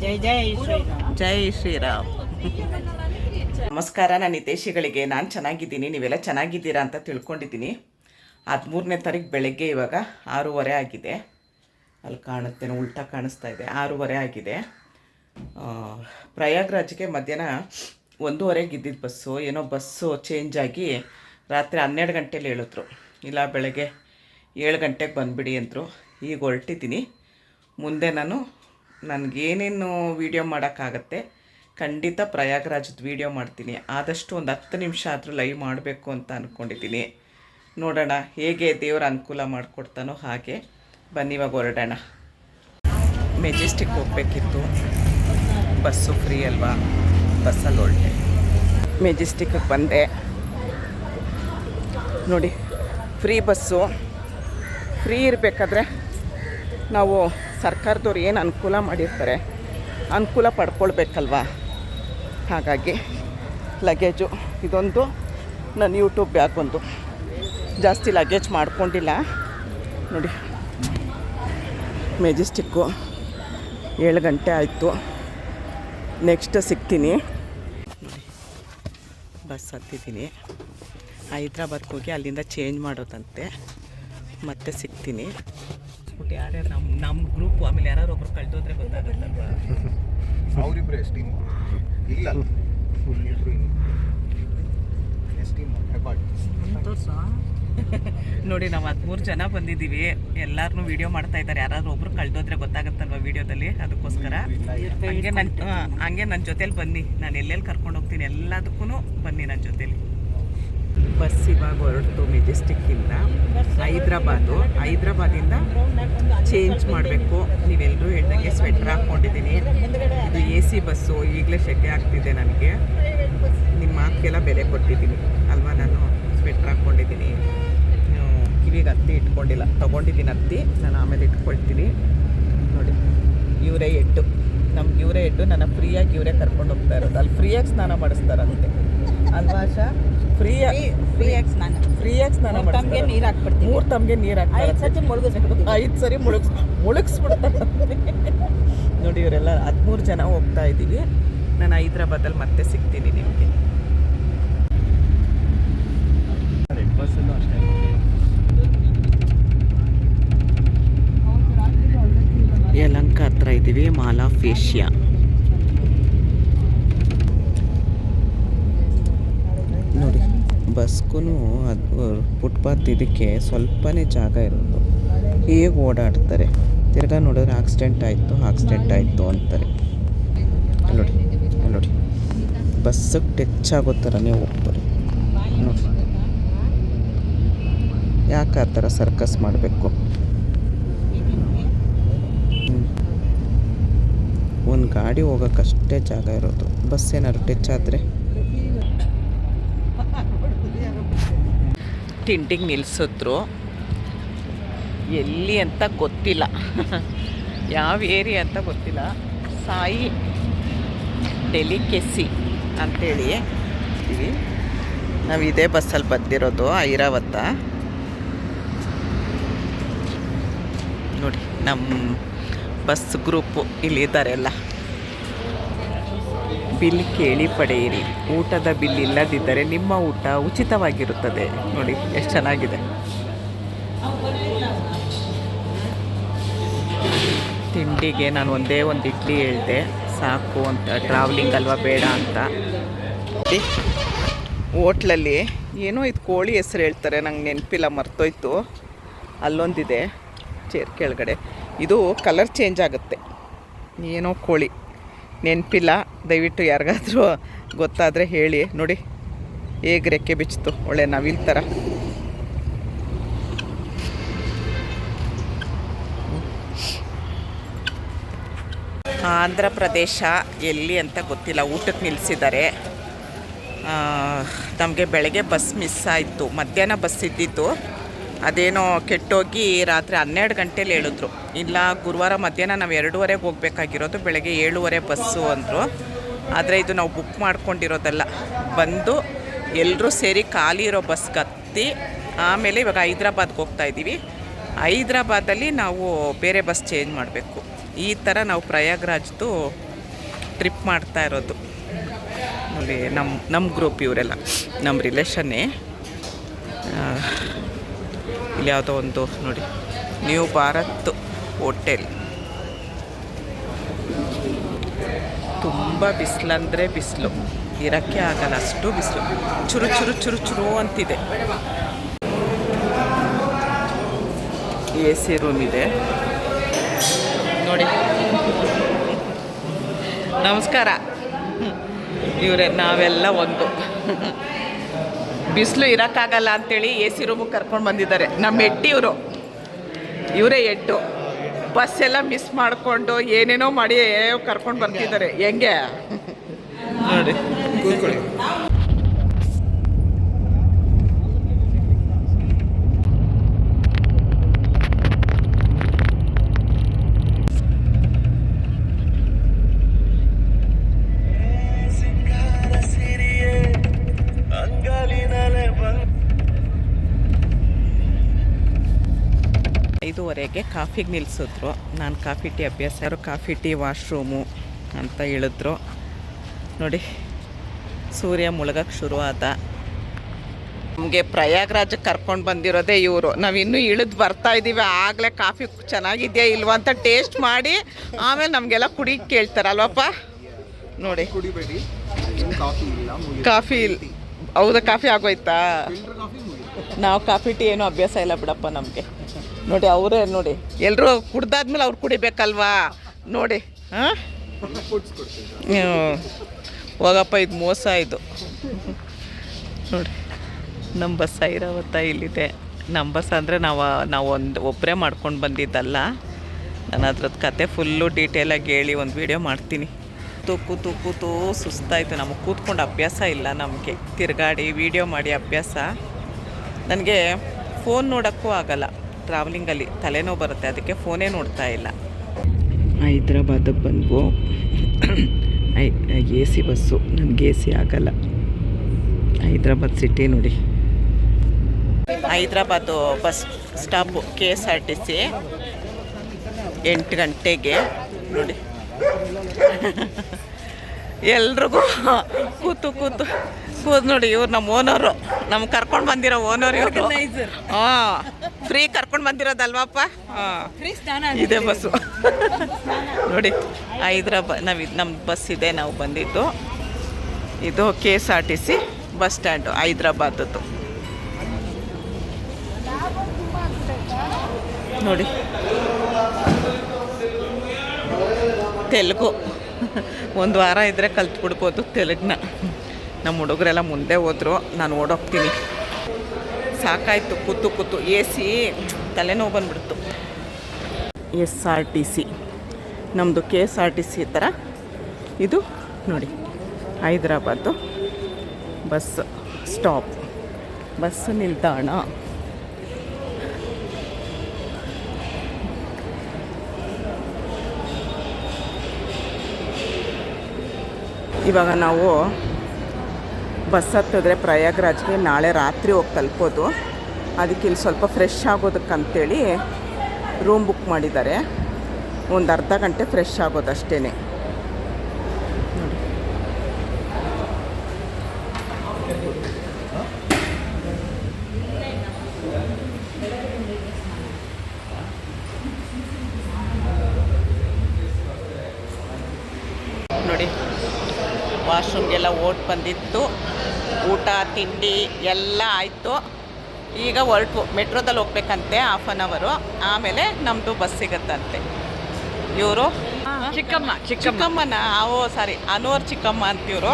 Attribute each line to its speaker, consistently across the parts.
Speaker 1: ಜೈ ಜೈ ಶ್ರೀರಾಮ್.
Speaker 2: ಜೈ ನಮಸ್ಕಾರ, ನಾನು ಹಿತೇಶಿಗಳಿಗೆ ನಾನು ಚೆನ್ನಾಗಿದ್ದೀನಿ. ನೀವೆಲ್ಲ ಚೆನ್ನಾಗಿದ್ದೀರಾ ಅಂತ ತಿಳ್ಕೊಂಡಿದ್ದೀನಿ. ಹದಿಮೂರನೇ ತಾರೀಕು ಬೆಳಗ್ಗೆ ಇವಾಗ ಆರೂವರೆ ಆಗಿದೆ. ಅಲ್ಲಿ ಕಾಣುತ್ತೇನೆ ಉಲ್ಟಾ ಕಾಣಿಸ್ತಾ ಇದೆ. ಆರೂವರೆ ಆಗಿದೆ. ಪ್ರಯಾಗ್ರಾಜ್ಗೆ ಮಧ್ಯಾಹ್ನ ಒಂದೂವರೆಗೆ ಇದ್ದಿದ್ದು ಬಸ್ಸು. ಏನೋ ಬಸ್ಸು ಚೇಂಜ್ ಆಗಿ ರಾತ್ರಿ ಹನ್ನೆರಡು ಗಂಟೆಲಿ ಹೇಳಿದ್ರು. ಇಲ್ಲ, ಬೆಳಗ್ಗೆ ಏಳು ಗಂಟೆಗೆ ಬಂದುಬಿಡಿ ಅಂದರು. ಈಗ ಹೊರಟಿದ್ದೀನಿ. ಮುಂದೆ ನಾನು ನನಗೇನೇನು ವೀಡಿಯೋ ಮಾಡೋಕ್ಕಾಗತ್ತೆ, ಖಂಡಿತ ಪ್ರಯಾಗ್ರಾಜದ ವೀಡಿಯೋ ಮಾಡ್ತೀನಿ. ಆದಷ್ಟು ಒಂದು ಹತ್ತು ನಿಮಿಷ ಆದರೂ ಲೈವ್ ಮಾಡಬೇಕು ಅಂತ ಅಂದ್ಕೊಂಡಿದ್ದೀನಿ ನೋಡೋಣ, ಹೇಗೆ ದೇವರ ಅನುಕೂಲ ಮಾಡಿಕೊಡ್ತಾನೋ ಹಾಗೆ. ಬನ್ನಿ ಇವಾಗ ಹೊರಡೋಣ. ಮೆಜೆಸ್ಟಿಕ್ ಹೋಗಬೇಕಿತ್ತು. ಬಸ್ಸು ಫ್ರೀ ಅಲ್ವಾ? ಬಸ್ಸಲ್ಲಿ ಒಳ್ಳೆ ಮೆಜೆಸ್ಟಿಕ್ಗೆ ಬಂದೆ. ನೋಡಿ ಫ್ರೀ ಬಸ್ಸು. ಫ್ರೀ ಇರಬೇಕಾದ್ರೆ ನಾವು ಸರ್ಕಾರದವ್ರು ಏನು ಅನುಕೂಲ ಮಾಡಿರ್ತಾರೆ, ಅನುಕೂಲ ಪಡ್ಕೊಳ್ಬೇಕಲ್ವಾ? ಹಾಗಾಗಿ ಲಗೇಜು ಇದೊಂದು ನನ್ನ ಯೂಟ್ಯೂಬ್ ಬ್ಯಾಗ್ ಒಂದು. ಜಾಸ್ತಿ ಲಗೇಜ್ ಮಾಡ್ಕೊಂಡಿಲ್ಲ. ನೋಡಿ ಮೆಜೆಸ್ಟಿಕ್ಕು ಏಳು ಗಂಟೆ ಆಯಿತು. ನೆಕ್ಸ್ಟ್ ಸಿಗ್ತೀನಿ. ಬಸ್ ಹತ್ತಿದ್ದೀನಿ. ಹೈದ್ರಾಬಾದ್ಗೆ ಹೋಗಿ ಅಲ್ಲಿಂದ ಚೇಂಜ್ ಮಾಡೋದಂತೆ. ಮತ್ತೆ ಸಿಗ್ತೀನಿ. ಬಿಟ್ಟು ಯಾರ್ಯಾರು ನಮ್ಮ ನಮ್ಮ ಗ್ರೂಪ್ ಆಮೇಲೆ ಯಾರು ಒಬ್ರು ಕಳ್ದೋದ್ರೆ ಗೊತ್ತಾಗುತ್ತಲ್ವಾ?
Speaker 3: ಅವರಿಬ್ರು ಎಷ್ಟು ಟೀಮ್ ಇಲ್ಲ. ಇಬ್ರು ಎಷ್ಟು ಟೀಮ್
Speaker 2: ನೋಡಿ ನಾವು ಹದಿಮೂರು ಜನ ಬಂದಿದ್ದೀವಿ. ಎಲ್ಲಾರನ್ನೂ ವಿಡಿಯೋ ಮಾಡ್ತಾ ಇದ್ದಾರೆ. ಯಾರಾದ್ರೂ ಒಬ್ರು ಕಳ್ದೋದ್ರೆ ಗೊತ್ತಾಗತ್ತಲ್ವಾ ವಿಡಿಯೋದಲ್ಲಿ? ಅದಕ್ಕೋಸ್ಕರ. ಹಂಗೆ ನನ್ನ ಹಂಗೆ ನನ್ನ ಜೊತೇಲಿ ಬನ್ನಿ. ನಾನು ಎಲ್ಲೆಲ್ಲಿ ಕರ್ಕೊಂಡು ಹೋಗ್ತೀನಿ ಎಲ್ಲದಕ್ಕೂ ಬನ್ನಿ ನನ್ನ ಜೊತೇಲಿ. ಬಸ್ ಇವಾಗ ಹೊರಡ್ತು ಮೆಜೆಸ್ಟಿಕ್ಕಿಂದ ಹೈದ್ರಾಬಾದು. ಹೈದ್ರಾಬಾದಿಂದ ಚೇಂಜ್ ಮಾಡಬೇಕು. ನೀವೆಲ್ಲರೂ ಹೇಳ್ದಂಗೆ ಸ್ವೆಟ್ರ್ ಹಾಕ್ಕೊಂಡಿದ್ದೀನಿ. ಇದು ಎ ಸಿ ಬಸ್ಸು. ಈಗಲೇ ಸೆಕೆ ಆಗ್ತಿದೆ ನನಗೆ. ನಿಮ್ಮ ಮಾತಿಗೆಲ್ಲ ಬೆಲೆ ಕೊಟ್ಟಿದ್ದೀನಿ. ಅಲ್ವಾ ನಾನು? ಸ್ವೆಟ್ರ್ ಹಾಕ್ಕೊಂಡಿದ್ದೀನಿ. ಕಿವಿಗೆ ಹತ್ತಿ ಇಟ್ಕೊಂಡಿಲ್ಲ. ತೊಗೊಂಡಿದ್ದೀನಿ ಹತ್ತಿ. ನಾನು ಆಮೇಲೆ ಇಟ್ಕೊಳ್ತೀನಿ. ನೋಡಿ, ಇವರೇ ಎಟ್ಟು. ನಮ್ಗೆ ಇವರೇ ಎಟ್ಟು. ನನ್ನ ಫ್ರೀಯಾಗಿ ಇವರೇ ಕರ್ಕೊಂಡು ಹೋಗ್ತಾ ಇರೋದು. ಅಲ್ಲಿ ಫ್ರೀಯಾಗಿ ಸ್ನಾನ ಮಾಡಿಸ್ತಾರಂತೆ. ಅಲ್ವಾ ಆಶಾ? ಫ್ರೀಯಾಗಿ
Speaker 1: ಫ್ರೀಯಾಗಿ ಸ್ನಾನ
Speaker 2: ಫ್ರೀಯಾಗಿ ಸ್ನಾನ
Speaker 1: ತಮ್ಗೆ ನೀರು ಹಾಕ್ಬಿಡ್ತೀವಿ.
Speaker 2: ಮೂರು ತಮಗೆ ನೀರು
Speaker 1: ಐದು
Speaker 2: ಹಾಕ್ತಾರೆ
Speaker 1: ಸತಿ ಮುಳುಗಿಸ್ಬಿಡ್ತೀವಿ
Speaker 2: ಐದು ಸರಿ ಮುಳುಗ್ಸ್ ಮುಳುಗಿಸ್ಬಿಡ್ತಾರೆ. ನೋಡಿ ಇವರೆಲ್ಲ ಹದಿಮೂರು ಜನ ಹೋಗ್ತಾ ಇದ್ದೀವಿ. ನಾನು ಹೈದ್ರಾಬಾದಲ್ಲಿ ಮತ್ತೆ ಸಿಗ್ತೀನಿ ನಿಮಗೆ.
Speaker 3: ರೆಡ್ ಬಸ್ಸಲ್ಲೂ ಅಷ್ಟೇ
Speaker 2: ಯಲಂಕ ಹತ್ರ ಇದ್ದೀವಿ ಮಾಲಾ ಫೇಶಿಯಾ ನೋಡಿ ಬಸ್ಗೂ ಅದು ಫುಟ್ಪಾತ್ ಇದಕ್ಕೆ ಸ್ವಲ್ಪನೇ ಜಾಗ ಇರೋದು. ಹೇಗೆ ಓಡಾಡ್ತಾರೆ? ತಿರ್ಗಾ ನೋಡಿದ್ರೆ ಆಕ್ಸಿಡೆಂಟ್ ಆಯಿತು ಆಕ್ಸಿಡೆಂಟ್ ಆಯಿತು ಅಂತಾರೆ. ನೋಡಿ ನೋಡಿ ಬಸ್ಸಿಗೆ ಟಚ್ ಆಗೋ ಥರನೇ ಹೋಗ್ತಾರೆ. ನೋಡಿ ಯಾಕೆ ಆ ಥರ ಸರ್ಕಸ್ ಮಾಡಬೇಕು? ಒಂದು ಗಾಡಿ ಹೋಗೋಕ್ಕಷ್ಟೇ ಜಾಗ ಇರೋದು. ಬಸ್ ಏನಾದ್ರು ಟಚ್ ಆದರೆ? ತಿಂಡಿಗೆ ನಿಲ್ಲಿಸಿದ್ರು ಎಲ್ಲಿ ಅಂತ ಗೊತ್ತಿಲ್ಲ. ಯಾವ ಏರಿಯಾ ಅಂತ ಗೊತ್ತಿಲ್ಲ. ಸಾಯಿ ಡೆಲಿಕೆಸಿ ಅಂಥೇಳಿ ಇದ್ದೀವಿ. ನಾವು ಇದೇ ಬಸ್ಸಲ್ಲಿ ಬಂದಿರೋದು ಐರಾವತ ನೋಡಿ ನಮ್ಮ ಬಸ್ ಗ್ರೂಪು ಇಲ್ಲಿದ್ದಾರೆ ಎಲ್ಲ. ಬಿಲ್ ಕೇಳಿ ಪಡೆಯಿರಿ. ಊಟದ ಬಿಲ್ ಇಲ್ಲದಿದ್ದರೆ ನಿಮ್ಮ ಊಟ ಉಚಿತವಾಗಿರುತ್ತದೆ. ನೋಡಿ, ಎಷ್ಟು ಚೆನ್ನಾಗಿದೆ. ತಿಂಡಿಗೆ ನಾನು ಒಂದೇ ಒಂದು ಇಡ್ಲಿ ಹೇಳಿದೆ. ಸಾಕು ಅಂತ ಟ್ರಾವ್ಲಿಂಗ್ ಅಲ್ವಾ ಬೇಡ ಅಂತ. ಹೋಟ್ಲಲ್ಲಿ ಏನೋ ಇದು ಕೋಳಿ ಹೆಸರು ಹೇಳ್ತಾರೆ, ನಂಗೆ ನೆನಪಿಲ್ಲ, ಮರ್ತೋಯ್ತು. ಅಲ್ಲೊಂದಿದೆ, ಚೇರ್ ಕೆಳಗಡೆ. ಇದು ಕಲರ್ ಚೇಂಜ್ ಆಗುತ್ತೆ. ಏನೋ ಕೋಳಿ. ನೆನಪಿಲ್ಲ. ದಯವಿಟ್ಟು ಯಾರಿಗಾದರೂ ಗೊತ್ತಾದರೆ ಹೇಳಿ. ನೋಡಿ, ಹೇಗೆ ರೆಕ್ಕೆ ಬಿಚ್ಚಿತು ಒಳ್ಳೆ ನವಿಲ್ ಥರ ಆಂಧ್ರ ಪ್ರದೇಶ ಎಲ್ಲಿ ಅಂತ ಗೊತ್ತಿಲ್ಲ. ಊಟಕ್ಕೆ ನಿಲ್ಲಿಸಿದ್ದಾರೆ ನಮಗೆ ಬೆಳಗ್ಗೆ ಬಸ್ ಮಿಸ್ ಆಯಿತು. ಮಧ್ಯಾಹ್ನ ಬಸ್ ಇದ್ದಿತ್ತು ಅದೇನೋ ಕೆಟ್ಟೋಗಿ ರಾತ್ರಿ ಹನ್ನೆರಡು ಗಂಟೇಲಿ ಹೇಳಿದ್ರು. ಇಲ್ಲ, ಗುರುವಾರ ಮಧ್ಯಾಹ್ನ ನಾವು ಎರಡೂವರೆಗೆ ಹೋಗ್ಬೇಕಾಗಿರೋದು, ಬೆಳಗ್ಗೆ ಏಳುವರೆ ಬಸ್ಸು ಅಂದರು. ಆದರೆ ಇದು ನಾವು ಬುಕ್ ಮಾಡ್ಕೊಂಡಿರೋದಲ್ಲ. ಬಂದು ಎಲ್ಲರೂ ಸೇರಿ ಖಾಲಿ ಇರೋ ಬಸ್ ಕತ್ತಿ ಆಮೇಲೆ ಇವಾಗ ಹೈದ್ರಾಬಾದ್ಗೆ ಹೋಗ್ತಾ ಇದ್ದೀವಿ. ಹೈದ್ರಾಬಾದಲ್ಲಿ ನಾವು ಬೇರೆ ಬಸ್ ಚೇಂಜ್ ಮಾಡಬೇಕು. ಈ ಥರ ನಾವು ಪ್ರಯಾಗ್ರಾಜ್ದು ಟ್ರಿಪ್ ಮಾಡ್ತಾ ಇರೋದು. ನಮ್ಮ ನಮ್ಮ ಗ್ರೂಪ್ ಇವರೆಲ್ಲ ನಮ್ಮ ರಿಲೇಷನ್ನೇ ಇಲ್ಲಿ ಯಾವುದೋ ಒಂದು ನೋಡಿ. ನ್ಯೂ ಭಾರತ್ ಹೋಟೆಲ್ ತುಂಬ ಬಿಸಿಲಂದರೆ ಬಿಸಿಲು. ಇರೋಕ್ಕೆ ಆಗಲ್ಲ, ಅಷ್ಟು ಬಿಸಿಲು. ಚುರು ಚುರು ಚುರು ಚುರು ಅಂತಿದೆ. ಎ ಸಿ ರೂಮ್ ಇದೆ. ನೋಡಿ. ನಮಸ್ಕಾರ. ಇವರೇ, ನಾವೆಲ್ಲ ಒಂದು. ಬಿಸಿಲು ಇರೋಕ್ಕಾಗಲ್ಲ ಅಂತೇಳಿ ಎ ಸಿ ರೂಮಿಗೆ ಕರ್ಕೊಂಡು ಬಂದಿದ್ದಾರೆ. ನಮ್ಮ ಎಟ್ಟಿ ಇವರು. ಇವರೇ ಎಟ್ಟು. ಬಸ್ ಎಲ್ಲ ಮಿಸ್ ಮಾಡಿಕೊಂಡು ಏನೇನೋ ಮಾಡಿ ಕರ್ಕೊಂಡು ಬರ್ತಿದ್ದಾರೆ. ಹೆಂಗೆ? ನೋಡಿ ಐದೂವರೆಗೆ ಕಾಫಿಗೆ ನಿಲ್ಲಿಸಿದ್ರು. ನಾನು ಕಾಫಿ ಟೀ ಅಭ್ಯಾಸ. ಯಾರು ಕಾಫಿ ಟೀ ವಾಶ್ರೂಮು ಅಂತ ಹೇಳಿದ್ರು. ನೋಡಿ ಸೂರ್ಯ ಮುಳುಗಕ್ಕೆ ಶುರುವಾದ. ನಮಗೆ ಪ್ರಯಾಗ್ರಾಜಕ್ಕೆ ಕರ್ಕೊಂಡು ಬಂದಿರೋದೇ ಇವರು. ನಾವು ಇನ್ನೂ ಇಳಿದು ಬರ್ತಾ ಇದ್ದೀವಿ ಆಗಲೇ ಕಾಫಿ ಚೆನ್ನಾಗಿದೆಯಾ ಇಲ್ವಾ ಅಂತ ಟೇಸ್ಟ್ ಮಾಡಿ ಆಮೇಲೆ ನಮಗೆಲ್ಲ ಕುಡಿ ಕೇಳ್ತಾರಲ್ವಪ್ಪ? ನೋಡಿ.
Speaker 3: ಕುಡಿಬೇಡಿ. ಕಾಫಿ ಇಲ್ಲ
Speaker 2: ಹೌದಾ ಕಾಫಿ ಆಗೋಯ್ತಾ? ನಾವು ಕಾಫಿ ಟೀ ಏನೂ ಅಭ್ಯಾಸ ಇಲ್ಲ ಬಿಡಪ್ಪ ನಮಗೆ. ನೋಡಿ, ಅವರೇ ನೋಡಿ. ಎಲ್ಲರೂ ಕುಡ್ದಾದ್ಮೇಲೆ ಅವ್ರು ಕುಡಿಬೇಕಲ್ವಾ? ನೋಡಿ, ಹಾಂ? ಹೋಗಪ್ಪ, ಇದು ಮೋಸ ಇದು. ನೋಡಿ ನಮ್ಮ ಬಸ್ ಐರಾವತ್ತ ಇಲ್ಲಿದೆ. ನಮ್ಮ ಬಸ್ ಅಂದರೆ ನಾವು ನಾವು ಒಂದು ಒಬ್ಬರೇ ಮಾಡ್ಕೊಂಡು ಬಂದಿದ್ದಲ್ಲ. ನಾನು ಅದ್ರದ್ದು ಕತೆ ಫುಲ್ಲು ಡೀಟೇಲಾಗಿ ಹೇಳಿ ಒಂದು ವಿಡಿಯೋ ಮಾಡ್ತೀನಿ. ತುಕ್ಕು ತೂ ಸುಸ್ತಾಯಿತು. ನಮಗೆ ಕೂತ್ಕೊಂಡು ಅಭ್ಯಾಸ ಇಲ್ಲ ನಮಗೆ. ತಿರುಗಾಡಿ ವಿಡಿಯೋ ಮಾಡಿ ಅಭ್ಯಾಸ. ನನಗೆ ಫೋನ್ ನೋಡೋಕ್ಕೂ ಆಗಲ್ಲ. ಟ್ರಾವೆಲಿಂಗಲ್ಲಿ ತಲೆನೋವು ಬರುತ್ತೆ ಅದಕ್ಕೆ ಫೋನೇ ನೋಡ್ತಾ ಇಲ್ಲ. ಹೈದ್ರಾಬಾದಿಗೆ ಬಂದ್ವು. I A C bus. ನನಗೆ ಎ ಸಿ ಆಗಲ್ಲ. ಹೈದ್ರಾಬಾದ್ ಸಿಟಿ ನೋಡಿ. Hyderabad bus stop K S R T C ಎಂಟು ಗಂಟೆಗೆ. ನೋಡಿ. ಎಲ್ರಿಗೂ ಕೂತು ಕೂತು ಕೂತು ನೋಡಿ ಇವ್ರು ನಮ್ಮ ಓನರು. ನಮ್ಗೆ ಕರ್ಕೊಂಡು ಬಂದಿರೋ ಓನರ್ ಇವರು. ಹಾಂ ಫ್ರೀ ಕರ್ಕೊಂಡು ಬಂದಿರೋದಲ್ವಪ್ಪ? ಹಾಂ. ಇದೆ ಬಸ್ಸು. ನೋಡಿ ಹೈದ್ರಾಬಾದ್ ನಾವು ಇದು ನಮ್ಮ ಬಸ್ ಇದೆ ನಾವು ಬಂದಿದ್ದು. ಇದು K S R T C bus stand ಹೈದ್ರಾಬಾದದ್ದು. ನೋಡಿ. ತೆಲುಗು. ಒಂದು ವಾರ ಇದ್ದರೆ ಕಲ್ತ್ಬಿಡ್ಬೋದು ತೆಲುಗ್ನ. ನಮ್ಮ ಹುಡುಗರೆಲ್ಲ ಮುಂದೆ ಹೋದ್ರು, ನಾನು ಓಡೋಗ್ತೀನಿ. ಸಾಕಾಯಿತು, ಕೂತು ಕೂತು ಎ ಸಿ ತಲೆನೋವು ಬಂದ್ಬಿಡ್ತು. ಎಸ್ ಆರ್ ಟಿ ಸಿ ನಮ್ಮದು K S R T C ಥರ. ಇದು ನೋಡಿ, ಹೈದ್ರಾಬಾದು ಬಸ್ ಸ್ಟಾಪ್. ಬಸ್ ನಿಲ್ದಾಣ. ಇವಾಗ ನಾವು ಬಸ್ ಹತ್ತಿದ್ರೆ ಪ್ರಯಾಗ್ರಾಜ್ಗೆ ನಾಳೆ ರಾತ್ರಿ ಹೋಗಿ ತಲುಪೋದು. ಅದಕ್ಕೆ ಇಲ್ಲಿ ಸ್ವಲ್ಪ ಫ್ರೆಶ್ ಆಗೋದಕ್ಕಂತೇಳಿ ರೂಮ್ ಬುಕ್ ಮಾಡಿದ್ದಾರೆ. ಒಂದು ಅರ್ಧ ಗಂಟೆ ಫ್ರೆಶ್ ಆಗೋದು ಅಷ್ಟೇ ನೋಡಿ ವಾಶ್ರೂಮ್ಗೆಲ್ಲ ಓಟ್ ಬಂದಿತ್ತು. ಊಟ ತಿಂಡಿ ಎಲ್ಲ ಆಯಿತು. ಈಗ ಹೊರಟು ಮೆಟ್ರೋದಲ್ಲಿ ಹೋಗ್ಬೇಕಂತೆ ಹಾಫ್ ಆನ್ ಅವರು ಆಮೇಲೆ ನಮ್ಮದು ಬಸ್ ಸಿಗತ್ತಂತೆ. ಇವರು?
Speaker 1: ಚಿಕ್ಕಮ್ಮ
Speaker 2: ಚಿಕ್ಕಮ್ಮನ? ಓ ಸಾರಿ ಅನುವರ್ ಚಿಕ್ಕಮ್ಮ ಅಂತಿವರು.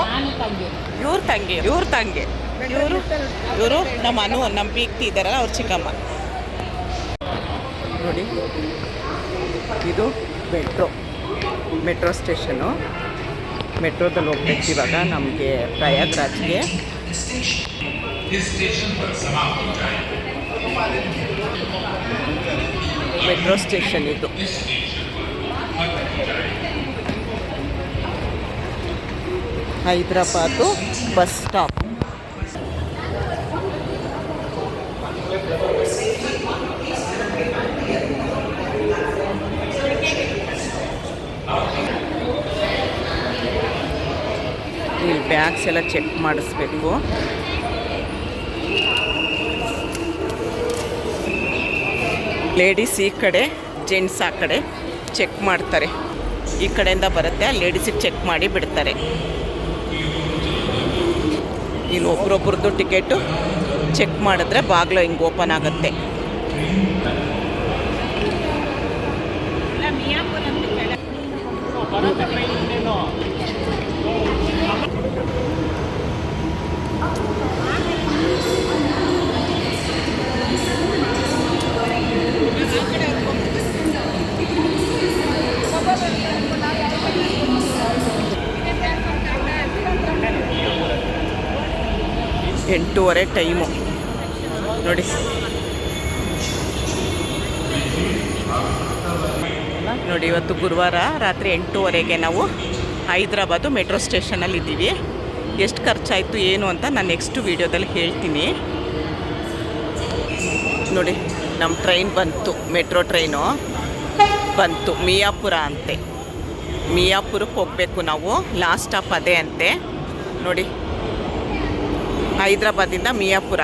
Speaker 2: ಇವ್ರ ತಂಗಿ. ಇವ್ರ ತಂಗಿ. ಇವರು? ಇವರು? ನಮ್ಮ ಅನು ನಮ್ಮ ಬೀಗ್ತಿ ಇದ್ದಾರಲ್ಲ ಅವ್ರ ಚಿಕ್ಕಮ್ಮ. ನೋಡಿ. ಇದು ಮೆಟ್ರೋ. Metro station. ಮೆಟ್ರೋದಲ್ಲಿ ಹೋಗ್ಬೇಕು ಇವಾಗ ನಮಗೆ ಪ್ರಯಾಗ್ರಾಜ್ಗೆ. ಮೆಟ್ರೋ ಸ್ಟೇಷನ್ ಇದು. Hyderabad bus stop. ಬ್ಯಾಗ್ಸ್ ಎಲ್ಲ ಚೆಕ್ ಮಾಡಿಸ್ಬೇಕು. ಲೇಡೀಸ್ ಈ ಕಡೆ, ಜೆಂಟ್ಸ್ ಆ ಕಡೆ ಚೆಕ್ ಮಾಡ್ತಾರೆ. ಈ ಕಡೆಯಿಂದ ಬರುತ್ತೆ ಲೇಡೀಸಿಗೆ ಚೆಕ್ ಮಾಡಿ ಬಿಡ್ತಾರೆ. ಇಲ್ಲಿ ಒಬ್ರೊಬ್ರದ್ದು ಟಿಕೆಟು ಚೆಕ್ ಮಾಡಿದ್ರೆ ಬಾಗಿಲು ಹಿಂಗೆ ಓಪನ್ ಆಗುತ್ತೆ. ಎಂಟೂವರೆ ಟೈಮು. ನೋಡಿ. ನೋಡಿ, ಇವತ್ತು ಗುರುವಾರ ರಾತ್ರಿ ಎಂಟೂವರೆಗೆ ನಾವು ಹೈದ್ರಾಬಾದು ಮೆಟ್ರೋ ಸ್ಟೇಷನಲ್ಲಿ ಇದ್ದೀವಿ. ಎಷ್ಟು ಖರ್ಚಾಯಿತು, ಏನು ಅಂತ ನಾನು ನೆಕ್ಸ್ಟ್ ವೀಡಿಯೋದಲ್ಲಿ ಹೇಳ್ತೀನಿ. ನೋಡಿ ನಮ್ಮ ಟ್ರೈನ್ ಬಂತು, ಮೆಟ್ರೋ ಟ್ರೈನು. ಬಂತು, ಮಿಯಾಪುರ ಅಂತೆ. ಮಿಯಾಪುರಕ್ಕೆ ಹೋಗಬೇಕು ನಾವು ಲಾಸ್ಟ್ ಸ್ಟಾಪ್ ಅದೇ ಅಂತೆ. ನೋಡಿ. ಹೈದ್ರಾಬಾದಿಂದ ಮಿಯಾಪುರ.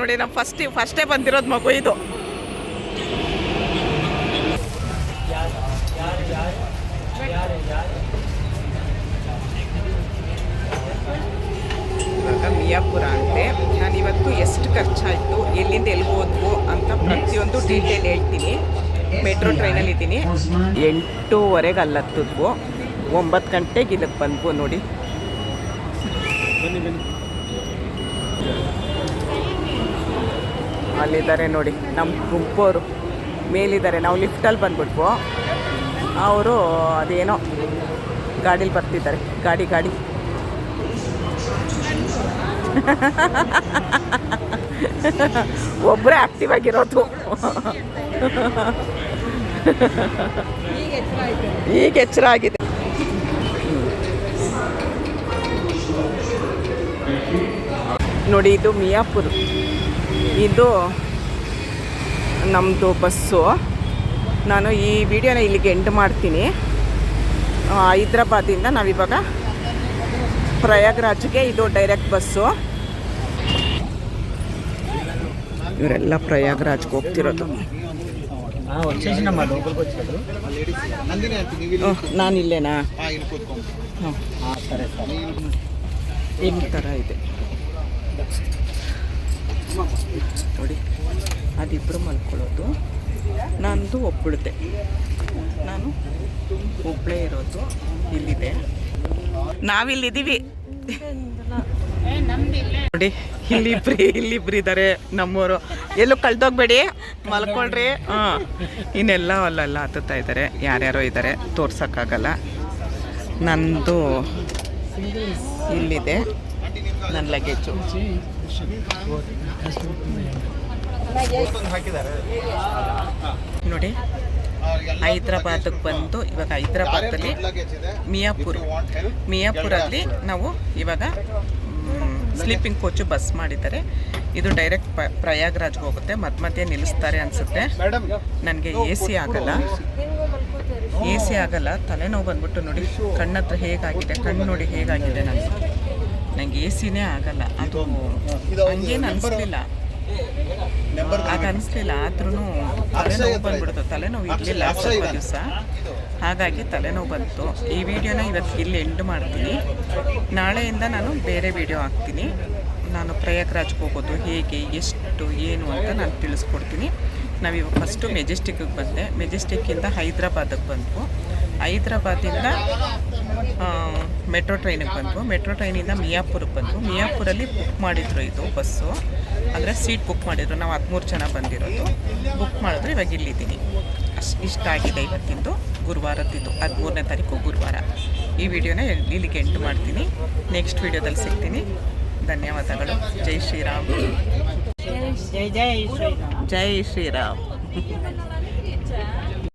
Speaker 2: ನೋಡಿ ನಾವು ಫಸ್ಟ್ ಫಸ್ಟೇ ಬಂದಿರೋದು ಮಗು ಇದು. ಮಿಯಾಪುರ ಅಂತೆ. ನಾನು ಇವತ್ತು ಎಷ್ಟು ಖರ್ಚಾಯಿತು, ಎಲ್ಲಿಂದ ಎಲ್ಲಿಗೆ ಹೋದ್ವು ಅಂತ ಪ್ರತಿಯೊಂದು ಡೀಟೇಲ್ ಹೇಳ್ತೀನಿ. ಮೆಟ್ರೋ ಟ್ರೈನಲ್ಲಿ ಇದ್ದೀನಿ. ಎಂಟೂವರೆಗೆ ಅಲ್ಲಿ ಹತ್ತಿದ್ವು ಒಂಬತ್ತು ಗಂಟೆಗೆ ಇಲ್ಲಿಗೆ ಬಂದ್ವು ನೋಡಿ. ಅಲ್ಲಿದ್ದಾರೆ ನೋಡಿ ನಮ್ಮ ಗುಂಪೋರು. ಮೇಲಿದ್ದಾರೆ. ನಾವು ಲಿಫ್ಟಲ್ಲಿ ಬಂದ್ಬಿಟ್ವು. ಅವರು ಅದೇನೋ ಗಾಡೀಲಿ ಬರ್ತಿದ್ದಾರೆ. ಗಾಡಿ ಗಾಡಿ. ಒಬ್ಬರೇ ಆಕ್ಟಿವ್ ಆಗಿರೋದು. ಈಗ ಎಚ್ಚರ ಆಗಿದೆ. ನೋಡಿ, ಇದು ಮಿಯಾಪುರ್. ಇದು ನಮ್ಮದು ಬಸ್ಸು. ನಾನು ಈ ವಿಡಿಯೋನ ಇಲ್ಲಿಗೆ ಎಂಡ್ ಮಾಡ್ತೀನಿ. ಹೈದ್ರಾಬಾದಿಂದ ನಾವಿವಾಗ ಪ್ರಯಾಗ್ರಾಜ್ಗೆ ಇದು ಡೈರೆಕ್ಟ್ ಬಸ್ಸು. ಇವರೆಲ್ಲ ಪ್ರಯಾಗ್ರಾಜ್ಗೆ ಹೋಗ್ತಿರೋದು. ನಾನು ಇಲ್ಲೇನಾ?
Speaker 3: ಹಾಂ ನೀವು
Speaker 2: ಈ ಥರ ಇದೆ? ನೋಡಿ ಅದಿಬ್ಬರು ಮಲ್ಕೊಳ್ಳೋದು. ನಂದು ಒಬ್ಬಳದೆ ನಾನು ಒಬ್ಬಳೇ ಇರೋದು ಇಲ್ಲಿದೆ. ನಾವಿಲ್ಲಿದ್ದೀವಿ. ನೋಡಿ, ಇಲ್ಲಿಬ್ರಿ ಇಲ್ಲಿಬ್ರು ಇದ್ದಾರೆ ನಮ್ಮವರು ಎಲ್ಲೂ ಕಳ್ದೋಗ್ಬೇಡಿ, ಮಲ್ಕೊಳ್ರಿ. ಹಾಂ. ಇನ್ನೆಲ್ಲ ಅಲ್ಲೆಲ್ಲ ಹತ್ತುತ್ತಾ ಇದ್ದಾರೆ. ಯಾರ್ಯಾರೋ ಇದ್ದಾರೆ, ತೋರ್ಸೋಕ್ಕಾಗಲ್ಲ. ನಂದು ಇಲ್ಲಿದೆ ನನ್ನ ಲಗೇಜು ನೋಡಿ ಹೈದ್ರಾಬಾದಕ್ಕೆ ಬಂದು ಇವಾಗ ಹೈದ್ರಾಬಾದಲ್ಲಿ ಮಿಯಾಪುರ್ ಮಿಯಾಪುರಲ್ಲಿ ನಾವು ಇವಾಗ ಸ್ಲೀಪಿಂಗ್ ಕೋಚು ಬಸ್ ಮಾಡಿದ್ದಾರೆ. ಇದು ಡೈರೆಕ್ಟ್ ಪ ಪ್ರಯಾಗ್ರಾಜ್ಗೆ ಹೋಗುತ್ತೆ. ಮಧ್ಯ ಮಧ್ಯೆ ನಿಲ್ಲಿಸ್ತಾರೆ ಅನಿಸುತ್ತೆ. ನನಗೆ ಎ ಸಿ ಆಗಲ್ಲ. ಎ ಸಿ ಆಗಲ್ಲ. ತಲೆನೋವು ಬಂದ್ಬಿಟ್ಟು ನೋಡಿ. ಕಣ್ಣತ್ರ ಹೇಗಾಗಿದೆ? ಕಣ್ಣು ನೋಡಿ ಹೇಗಾಗಿದೆ ನನಗೆ ನನಗೆ ಎ ಸಿನೇ ಆಗಲ್ಲ. ಅದು ಹಂಗೇನು ಅನಿಸ್ಲಿಲ್ಲ. ಅದು ಅನಿಸ್ಲಿಲ್ಲ. ಆದ್ರೂ ತಲೆನೋವು ಬಂದ್ಬಿಡ್ತು ತಲೆನೋವು ಇರಲಿಲ್ಲ ಸ್ವಲ್ಪ ದಿವಸ. ಹಾಗಾಗಿ ತಲೆನೋವು ಬಂತು. ಈ ವಿಡಿಯೋನ ಇವತ್ತು ಇಲ್ಲಿ ಎಂಡ್ ಮಾಡ್ತೀನಿ. ನಾಳೆಯಿಂದ ನಾನು ಬೇರೆ ವಿಡಿಯೋ ಹಾಕ್ತೀನಿ. ನಾನು ಪ್ರಯಾಗ್ರಾಜ್ಗೆ ಹೋಗೋದು ಹೇಗೆ, ಎಷ್ಟು, ಏನು ಅಂತ ನಾನು ತಿಳಿಸ್ಕೊಡ್ತೀನಿ. ನಾವಿವಾಗ ಫಸ್ಟು ಮೆಜೆಸ್ಟಿಕ್ಗೆ ಬಂದೆ. ಮೆಜೆಸ್ಟಿಕ್ಕಿಂದ ಹೈದ್ರಾಬಾದಿಗೆ ಬಂದವು. ಹೈದ್ರಾಬಾದಿಂದ ಮೆಟ್ರೋ ಟ್ರೈನಿಗೆ ಬಂದರು ಮೆಟ್ರೋ ಟ್ರೈನಿಂದ ಮಿಯಾಪುರಕ್ಕೆ ಬಂದರು ಮಿಯಾಪುರಲ್ಲಿ ಬುಕ್ ಮಾಡಿದ್ರು ಇದು ಬಸ್ಸು. ಅಂದರೆ ಸೀಟ್ ಬುಕ್ ಮಾಡಿದ್ರು. ನಾವು ಹದಿಮೂರು ಜನ ಬಂದಿರೋದು. ಬುಕ್ ಮಾಡಿದ್ರೆ. ಇವಾಗ ಇಲ್ಲಿದ್ದೀನಿ. ಅಷ್ಟು ಇಷ್ಟ ಆಗಿದೆ ಇವತ್ತಿಂದು ಗುರುವಾರದ್ದಿದ್ದು ಹದಿಮೂರನೇ ತಾರೀಕು ಗುರುವಾರ. ಈ ವಿಡಿಯೋನ ಇಲ್ಲಿಗೆ ಎಂಟು ಮಾಡ್ತೀನಿ. ನೆಕ್ಸ್ಟ್ ವಿಡಿಯೋದಲ್ಲಿ ಸಿಗ್ತೀನಿ. ಧನ್ಯವಾದಗಳು. ಜೈ ಶ್ರೀರಾಮ್.
Speaker 1: ಜೈ ಜೈ ಶ್ರೀರಾಮ್.
Speaker 2: ಜೈ ಶ್ರೀರಾಮ್.